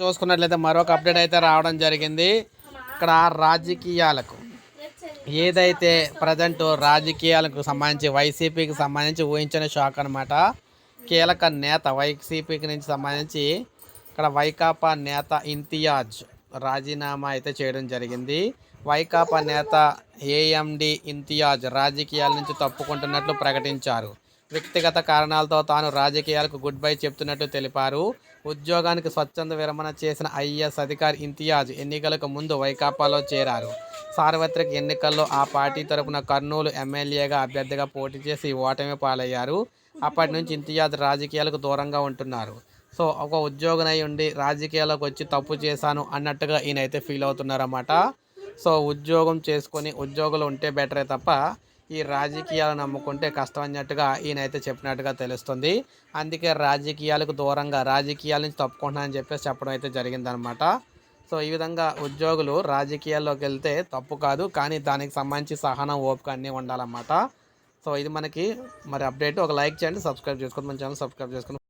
చూసుకున్నట్లయితే మరొక అప్డేట్ అయితే రావడం జరిగింది. ఇక్కడ రాజకీయాలకు ఏదైతే ప్రజెంట్ రాజకీయాలకు సంబంధించి వైసీపీకి సంబంధించి ఊహించని షాక్ అనమాట కీలక నేత వైసీపీకి నుంచి సంబంధించి ఇక్కడ వైకాపా నేత ఇంతియాజ్ రాజీనామా అయితే చేయడం జరిగింది. వైకాపా నేత ఏఎండి ఇంతియాజ్ రాజకీయాల నుంచి తప్పుకుంటున్నట్లు ప్రకటించారు. వ్యక్తిగత కారణాలతో తాను రాజకీయాలకు గుడ్ బై చెప్తున్నట్టు తెలిపారు. ఉద్యోగానికి స్వచ్ఛంద విరమణ చేసిన ఐఏఎస్ అధికారి ఇంతియాజ్ ఎన్నికలకు ముందు వైకాపాలో చేరారు. సార్వత్రిక ఎన్నికల్లో ఆ పార్టీ తరపున కర్నూలు ఎమ్మెల్యేగా అభ్యర్థిగా పోటీ చేసి ఓటమి పాలయ్యారు. అప్పటి నుంచి ఇంతియాజ్ రాజకీయాలకు దూరంగా ఉంటున్నారు. సో ఒక ఉద్యోగనై ఉండి రాజకీయాలకు వచ్చి తప్పు చేశాను అన్నట్టుగా ఈయనైతే ఫీల్ అవుతున్నారన్నమాట. సో ఉద్యోగం చేసుకొని ఉద్యోగులు ఉంటే బెటరే తప్ప ఈ రాజకీయాలు నమ్ముకుంటే కష్టం అన్నట్టుగా ఈయనైతే చెప్పినట్టుగా తెలుస్తుంది. అందుకే రాజకీయాలకు దూరంగా రాజకీయాల నుంచి తప్పుకుంటున్నానని చెప్పేసి చెప్పడం అయితే జరిగిందనమాట సో ఈ విధంగా ఉద్యోగులు రాజకీయాల్లోకి వెళ్తే తప్పు కాదు కానీ దానికి సంబంధించి సహనం ఓపిక అన్నీ ఉండాలన్నమాట. సో ఇది మనకి మరి అప్డేట్. ఒక లైక్ చేయండి సబ్స్క్రైబ్ చేసుకోండి మన ఛానల్ సబ్స్క్రైబ్ చేసుకోండి.